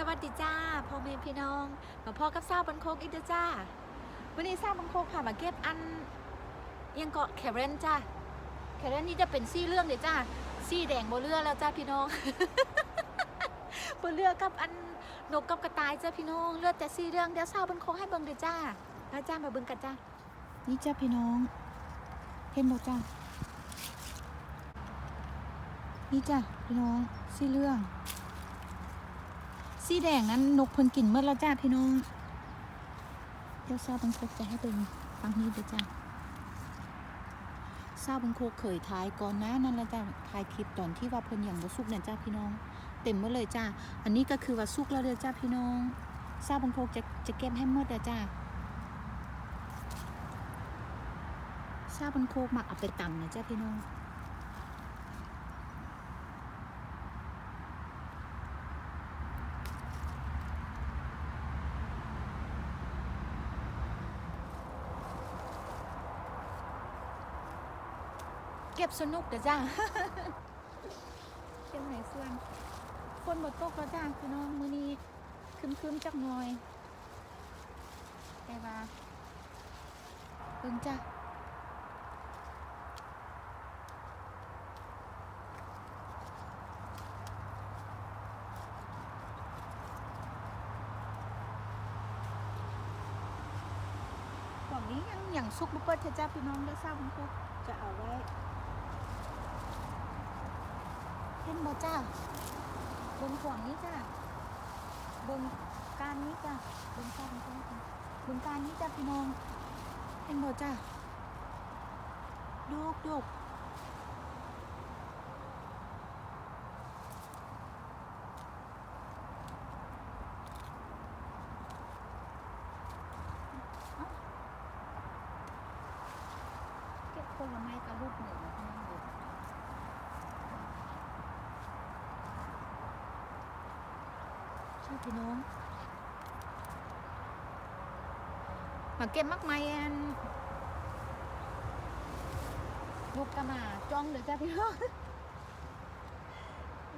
สวัสดีจ้าพ่อแม่พี่น้องมาพ่อกับสาวบันโคกอีกเดจ้าวันนี้สาวบันโคกค่ะมาเก็บอันยังเกาะแคเรนจ้าแคเรนนี่จะเป็นซี่เรื่องเดี๋ยวจ้าซี่แดงโบเรือแล้วจ้าพี่น้องโบเรือกับอันนกกับกระต่ายจ้าพี่น้องเลือดแต่ซี่เรื่องเดี๋ยวสาวบันโคกให้เบิ่งเดี๋ยวจ้าแล้วจ้ามาเบิ่งกันจ้านี่จ้าพี่น้อง เห็นบ่จ้านี่จ้าพี่น้องซี่เรื่อง สีแดงนั้นนกเพิ่นกินเมื่อแล้วจ้าพี่น้องเดี๋ยวซาบังโคกจะให้เป็นฟังนี้เด้อจ้าซาบังโคกเคยถ่ายก่อนหน้านั้นแล้วจ้าถ่ายคลิปตอนที่ว่าเพิ่นอย่างบ่สุกเนี่ยจ้าพี่น้อง เต็มหมดเลยจ้าอันนี้ก็คือว่าสุกแล้วเด้อจ้าพี่น้องซาบังโคกจะจะเก็บให้หมดเด้อจ้าซาบังโคกมักเอาไปตำนะจ้าพี่น้อง เก็บสนุกเด้อจ้าเก็บไหนส่วนคนบดตกแล้วจ้าพี่น้องมือนี้คึมๆจักหน่อยแต่ว่าเบิ่งจ้ากล่องนี้ยังอย่างซุกบุเปิดเถอจ้าพี่น้องเด้ทราบคุณครูจะเอาไว้ เห็นบ่จ้าบนขวางนี้จ้าบนการนี้จ้าบนการนี้จ้าบนการนี้จ้าพี่น้องเห็นบ่จ้าดูกดูกเก็บผลไม้กับลูกหนึ่งนะพี่น้องเอ้ย ใช่ พี่น้องมาเก็บมักไม้อันลูกกระมาจ้องเลยจ้าพี่น้อง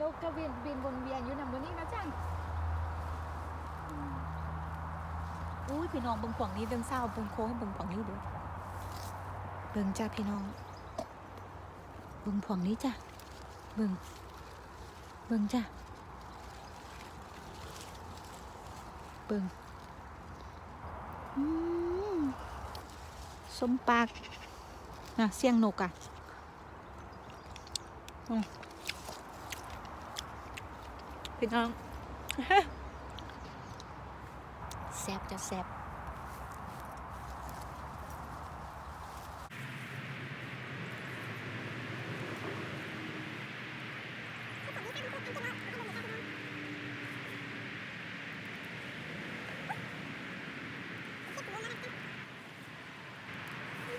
ลูกกระบินบินวนเวียนอยู่นำบนนี้นะจ้าอืมอุ้ยพี่น้องบิ่งฝั่งนี้เดิงเศร้าบิ่งโค้งบิ่งฝั่งนี้เด้อเบิ่งจ้าพี่น้องบิ่งฝั่งนี้จ้าเบิ่งบิ่งจ้า เบิงสมปากนะเสียงนกอะพี่น้องแซบจะแซบ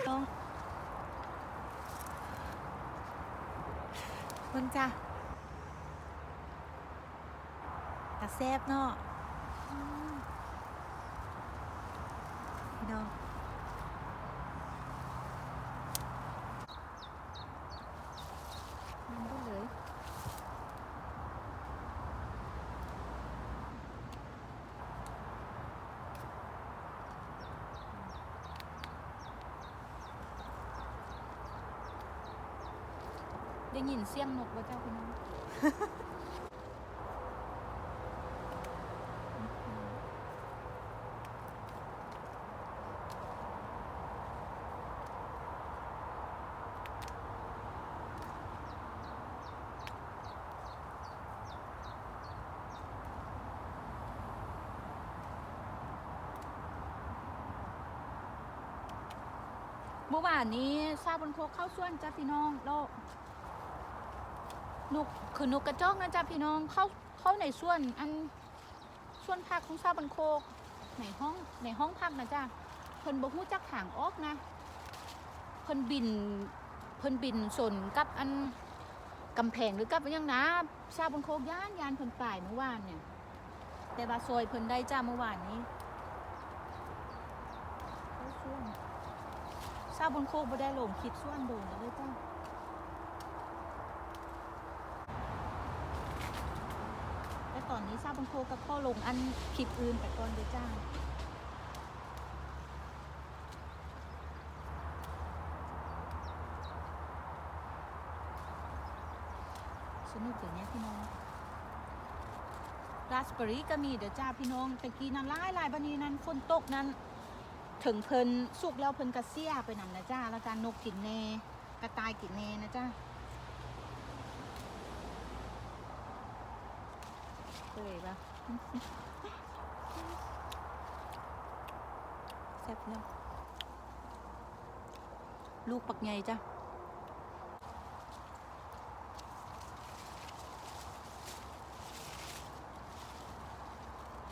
น้อง เบิ่งจ้ะตาแซบเนาะพี่น้อง ได้ยินเสียงนกว่าเจ้าพี่น้องเมื่อวานนี้ซาบนโคกเข้าส่วนจ้าพี่น้องแล้ว นกคือนกกระจอกนะจ้าพี่น้องเข้าเข้าในส่วนอันส่วนพักของซาบันโคกในห้องในห้องพักนะจ้าเพิ่นบ่ฮู้จักทางออกนะเพิ่นบินเพิ่นบินสนกับอันกำแพงหรือกับอิหยังนะซาวบันโคกย่านยานเพิ่นป่ายเมื่อวานเนี่ย แต่ว่าซอยเพิ่นได้จ้าเมื่อวานนี้เข้าวนซาบนโคกบ่ได้ลงคิดส่วนโดนเลยจ้า แต่ตอนนี้ทราบังโคกับข้อลงอันคลิปอื่นไปก่อนเด้อจ้าสนุกเดี๋ยวนี้พี่น้องราสเบอรี่ก็มีเดี๋ยวจ้าพี่น้องแต่กี้นั้นลายลายบันนี้นั้นฝนตกนั้น ถึงเพิ่นสุกแล้วเพิ่นกระเสียไปนำนะจ้าแล้วการนกกินแน่กระต่ายกินแน่นะจ้า เคยปะแซ่บเนาะลูกปักใหญ่จ้ะ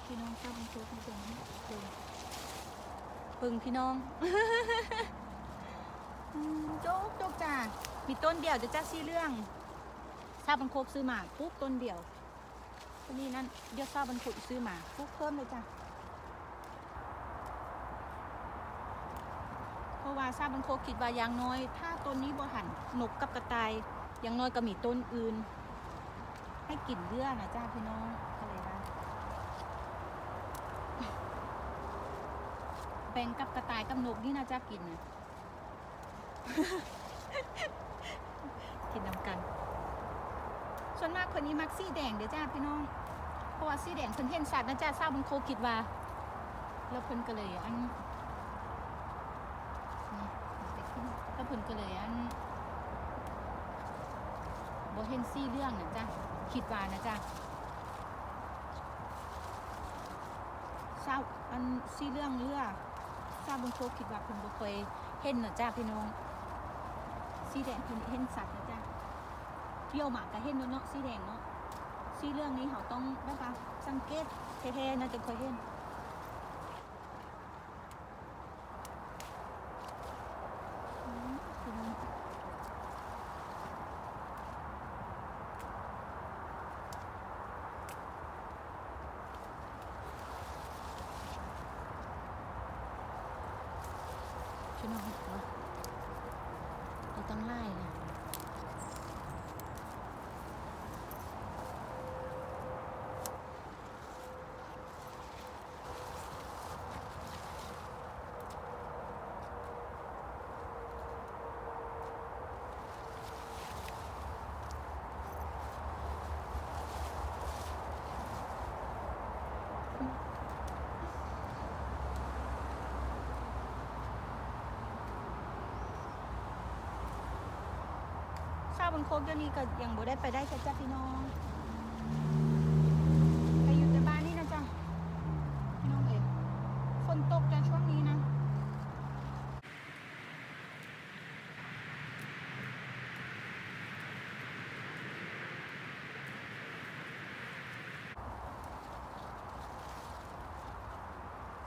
พี่น้องทราบบังโคมาเบิ่งนะเบิ่งเบิ่งพี่น้องอืมโจ๊กโจ๊กจ้ามีต้นเดียวจะจ้าซี่เรื่องทราบบังโคกซื้อมาปุ๊บต้นเดียว ตัวนี้นั่นเดี๋ยวทราบบังโคกซื้อมาปุ๊บเพิ่มเลยจ้ะเพราะว่าทราบบังโคกคิดว่าอย่างน้อย ถ้าต้นนี้บ่หันนกกับกระต่ายอย่างน้อยก็มีต้นอื่น ให้กลิ่นเลือนะจ้าพี่น้องก็เลยว่าแบ่งกับกระต่ายกับนกนี่น่าจะกินนะกินนำกัน ส่วนมากคนนี้มักสีแดงเดี๋ยวจ้าพี่น้อง เพราะว่าสีแดงเพิ่นเห็นสัตว์นะจ้าทราบบังโคคิดว่า แล้วเพิ่นก็เลยอันนี่แล้วเพิ่นก็เลยอันบ่เห็นสีเรื่องนะจ้าคิดว่านะจ้าเศร้าอันซี่เรื่องเรือทราบนโคกคิดว่าเพิ่นบ่เคยเห็นนะจ้าพี่น้องสีแดงเพิ่นเห็นสัตว์นะจ้าเที่ยวหมากก็เห็นเนาะสีแดงเนาะ สีเรื่องนี้เขาต้องนะคะสังเกตแท้ๆนะจะเคยเห็นอืมพี่น้องเห็นปะเราต้องไล่เลย บบนโคกเดี๋ยวนี้ก็ยังบ่ได้ไปได้จ้ะจ้าพี่น้องไปอยู่แต่บ้านนี่นะจ๊ะพี่น้องเอ๋ฝนตกจ้ะช่วงนี้นะ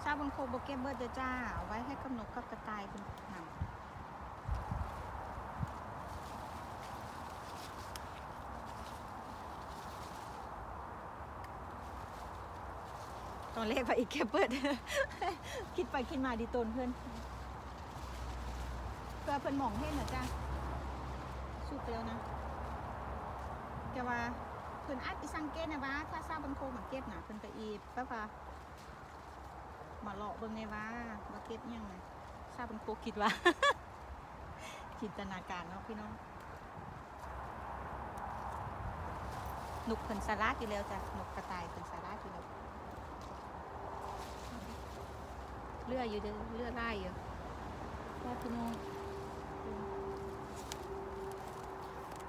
ทราบบนโคกบเก็บเบิดเด้อจ้าเอาไว้ให้กับนกกับกระต่ายเป็นนำ อนแรกว่าอีกแค่เปิด คิดไปคิดมาดีตนเพื่อนเพื่อเพื่อนมองเห็นนะจ้ะสุดไปแล้วนะแต่ว่าเพื่อนอาจไปสังเกตนะว่าถ้าทราบบันโคมาเก็บนะเพื่อนไปอีบแป๊บว่ามาเลาะเบิ่งไงว่ามาเก็บยังไงทราบบันโคคิดว่าจินตนาการเนาะพี่น้องนกเพิ่นสาราดอยู่แล้วจ้ะนกกระต่ายเพิ่นสาราดอยู่แล้ว เลืออยู่เด้อเลือไล่อยู่ว่าพี่น้อง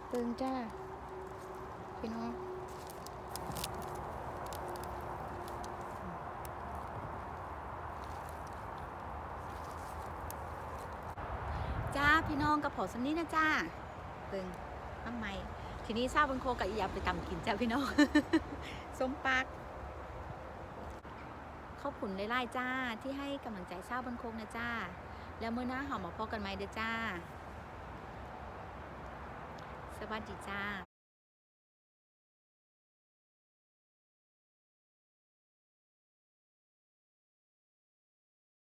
เปิงจ้า พี่น้องจ้าพี่น้องกับผอสำนี้นะจ้าเปิงทำไมทีนี้ทราบบนโคกับอียาไปตำกินจ้าพี่น้องส้มปาก ขอบคุณไล่ๆจ้า ที่ให้กำลังใจเช้าบนโคงนะจ้า แล้วเมื่อหน้าหอมมาพอกันไหมเด้อจ้า สวัสดีจ้า